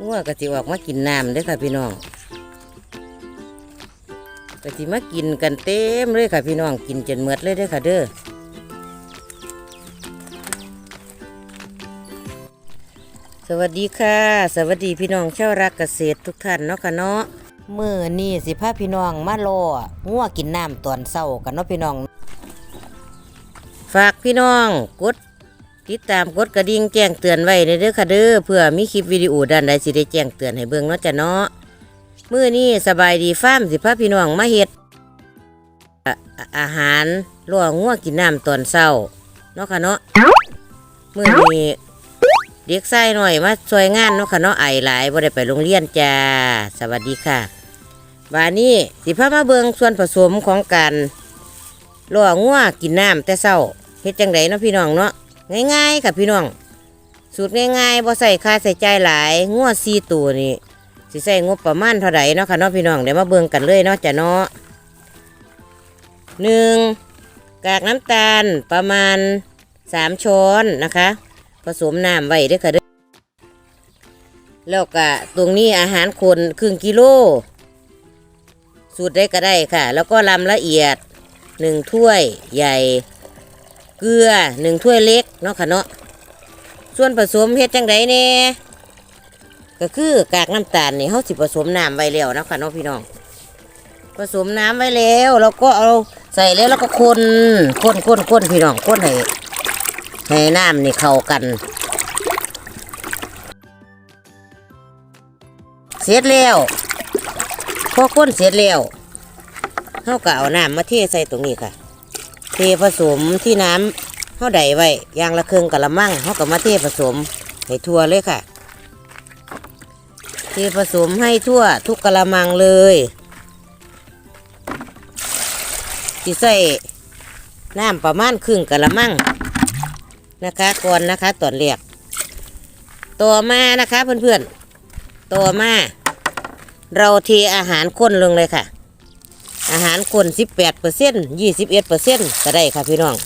งัวก็สิออกมากินน้ำเด้อค่ะพี่น้องก็สิมากินกันเต็มเลยค่ะพี่น้องกินจนหมดเลยเด้อค่ะเด้อสวัสดีค่ะ สวัสดีพี่น้องชาวรักเกษตรทุกท่านเนาะค่ะเนาะมือนี้สิพาพี่น้องมาโลงัวกินน้ำตอนเช้ากันเนาะพี่น้อง ฝากพี่น้องกด ติดตามกดกระดิ่งแจ้งเตือนไว้ในเด้อค่ะเด้อเพื่อมีคลิปวิดีโอด้านใดสิได้แจ้งเตือนให้เบิ่งเนาะจ้ะเนาะมื้อนี้สบายดีฟ้ามสิพาพี่น้องมาเฮ็ดอาหารล่องัวกินน้ำตอนเช้าเนาะค่ะเนาะมื้อนี้เด็กชายหน่อยมาช่วยงานเนาะค่ะเนาะไอหลายบ่ได้ไปโรงเรียนจ้าสวัสดีค่ะบานนี้สิพามาเบิ่งส่วนผสมของการล่องัวกินน้ำแต่เช้าเฮ็ดจังไดเนาะพี่น้องเนาะ ง่ายๆค่ะพี่น้องสูตรง่ายๆบ่ใส่ค่าใส่ใจหลายงวดซีตัวนี่สิใส่งบประมาณเท่าไหร่เนาะค่ะเนาะพี่น้องเดี๋ยวมาเบิ่งกันเลยเนาะจ้ะเนาะหนึ่งกากน้ำตาลประมาณสามช้อนนะคะ ผสมน้ำไว้ด้วยค่ะเด้อแล้วก็ตรงนี้อาหารคนครึ่งกิโล สูตรได้ก็ได้ค่ะ แล้วก็ลำละเอียดหนึ่งถ้วยใหญ่ เกลือหนึ่งถ้วยเล็กเนาะค่ะเนาะส่วนผสมเฮ็ดจังไดเนี่ยก็คือกากน้ำตาลนี่เขาสิผสมน้ำไว้แล้วนะค่ะเนาะพี่น้อง ผสมน้ำไว้แล้วเราก็เอาใส่แล้วแล้วก็คนคนคนคนพี่น้องคนให้ให้น้ำนี่เข้ากันเสร็จแล้วพอคนเสร็จแล้วเขาก็เอาน้ำมาเทใส่ตรงนี้ค่ะ เทผสมที่น้ำเขาใดไว้ยางละเครึ่งกะละมังเขาก็มาเทผสมให้ทั่วเลยค่ะ เทผสมให้ทั่วทุกกะละมังเลยสิใส่น้ำประมาณครึ่งกะละมังนะคะก่อนนะคะตอนเรียกต่อมานะคะเพื่อนๆต่อมา เราเทอาหารข้นลงเลยค่ะ อาหารคน18เปอร์เซ็นต์21เปอร์เซ็นต์ก็ได้ค่ะพี่น้อง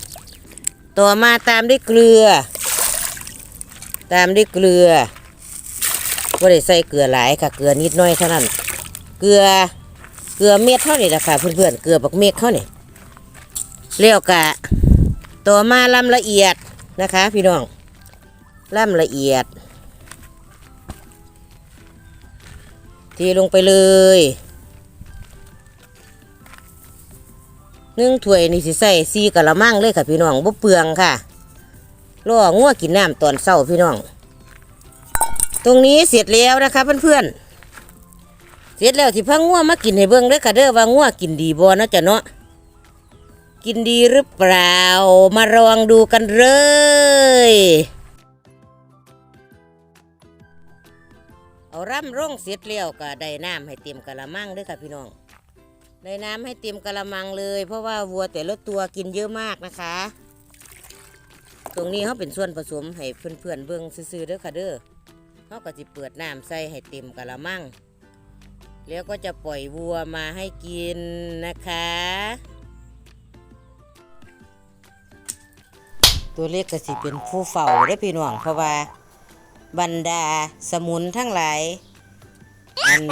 ต่อมาตามด้วยเกลือ ตามด้วยเกลือว่าได้ใส่เกลือหลายค่ะเกลือนิดน้อยเท่านั้น เกลือเกลือเม็ดเท่านี้แหละค่ะเพื่อนๆเกลือบักเม็ดเท่านี้เลี้ยวกะต่อมาลำละเอียดนะคะ พี่น้องลำละเอียดทีลงไปเลย นึ่งถ้วยนี่สิใส่ซีกะละมังเลยค่ะพี่น้องบ่เปลืองค่ะล่องัวกินน้ำตอนเช้าพี่น้อง ตรงนี้เสร็จแล้วนะคะเพื่อนๆเสร็จแล้วที่พังงัวมากินให้เบิ่งเลยค่ะเด้อว่างัวกินดีบ่เนาะจ้ะเนาะกินดีหรือเปล่า มาลองดูกันเลยเอาร่ำร่องเสร็จแล้วก็ได้น้ำให้เต็มกะละมังเด้วยค่ะพี่น้อง ได้น้ำให้เต็มกะละมังเลย เพราะว่าวัวแต่ละตัวกินเยอะมากนะคะ ตรงนี้เขาเป็นส่วนผสมให้เพื่อนๆเบิ่งซื่อๆเด้อค่ะเด้อเขาก็จะเปิดน้ำใส่ให้เต็มกะละมัง แล้วก็จะปล่อยวัวมาให้กินนะคะ ตัวเล็กก็สิเป็นผู้เฝ้าได้พี่น้องเพราะว่าบรรดาสมุนทั้งหลายอัน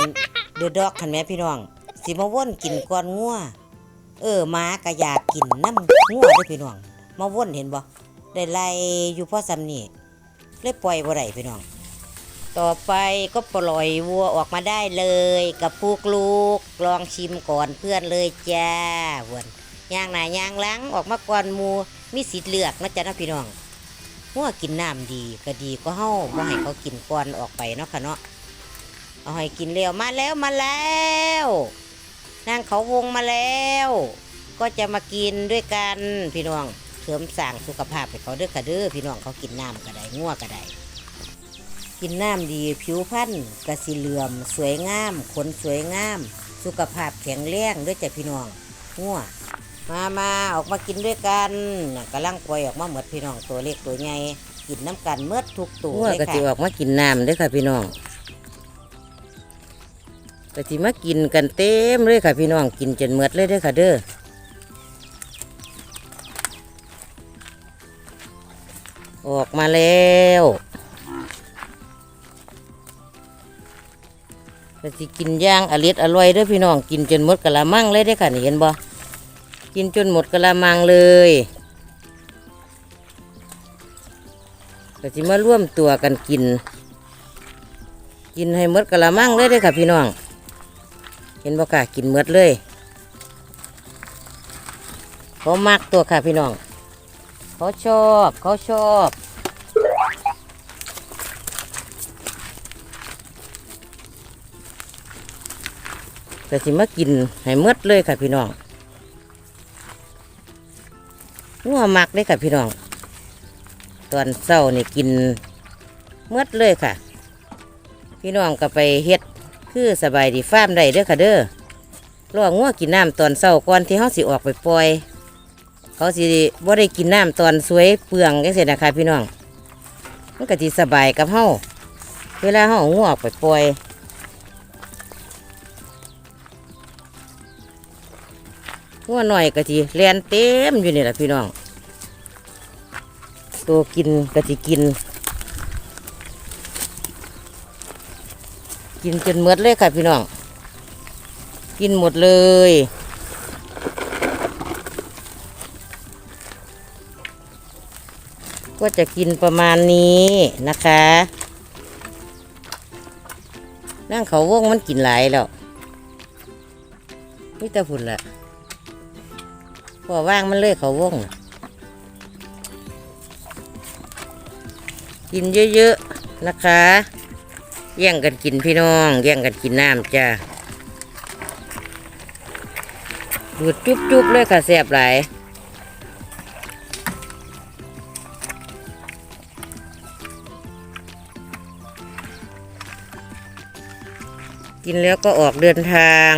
เดือดดอกคันแม่พี่น้อง สิมาว่นกินก้อนงัวเออหม้าก็อยากกินน้ำงัวด้อพี่น้อง มาว่นเห็นบ่ได้ไล่อยู่พ่อซำนี่เลยปล่อยบ่ได้พี่น้อง ต่อไปก็ปล่อยวัวออกมาได้เลยกับพวกลูกลองชิมก่อนเพื่อนเลยจ้าวนย่างหน้าย่างหลังออกมาก่อนมูมีสิทธิ์เลือกนะจ๊ะนะพี่น้องงัวกินน้ำดีก็ดีก็เฮาบ่ให้เขากินก่อนออกไปเนาะค่ะเนาะเอาให้กินเร็วมาแล้วมาแล้ว นางเขาวงมาแล้ว ก็จะมากินด้วยกันพี่น้องเสริมสร้างสุขภาพให้เขาเด้อค่ะเด้อพี่น้องเขากินน้ำก็ได้งัวก็ได้กินน้ำดีผิวพรรณกระสีเหลื่อม สวยงามขนสวยงาม สุขภาพแข็งแรงด้วยจ้ะพี่น้องงัวมามาออกมากินด้วยกันน่ะลังปล่อยออกมาหมดพี่น้องตัวเล็กตัวใหญ่กินน้ำกันเมื่อทุกตัวงัวเลยก็ค่ะออกมากินน้ำด้อค่ะพี่น้อง ก็สิมากินกันเต็มเลยค่ะพี่น้องกินจนหมดเลยเด้อค่ะเด้อออกมาแล้วก็สิกินย่างอริดอร่อยเด้อพี่น้องกินจนหมดกะละมังเลยได้ค่ะนี่เห็นบ่กินจนหมดกะละมังเลยก็สิมาร่วมตัวกันกิน กินให้หมดกะละมังเลยได้ค่ะพี่น้อง ห็นบ่ค่ะกินหมดเลยเขามักตัวค่ะพี่น้อง เขาชอบเขาชอบแต่สิมากินให้หมดเลยค่ะพี่น้องงัวมักเลยค่ะพี่น้อง ตอนเศร้านี่กินหมดเลยค่ะ พี่น้องก็ไปเฮ็ด คือสบายดีฟาร์มได้เด้อค่ะเด้อล่องัวกินน้ำตอนเศร้าก่อนที่เขาสิออกไปปล่อย เขาสิบ่ได้กินน้ำตอนสวยเปลืองจังซี่นะคะพี่น้อง มันก็สิสบายกับเฮาเวลาเฮาเอางัวออกไปปล่อยงัวหน่อยก็สิแล่นเต็มอยู่นี่แหละพี่น้อง ตัวกินก็สิกิน กินจนหมดเลยค่ะพี่น้อง กินหมดเลย ก็จะกินประมาณนี้นะคะนั่งเขาวงมันกินหลายแล้วนี่แต่ฝุ่นละพอว่างมันเลยเขาวงน่ะกินเยอะๆนะคะ แย่งกันกินพี่น้อง แย่งกันกินน้ำจ้าดูดจุ๊บๆเลยค่ะแสบหลายกินแล้วก็ออกเดินทาง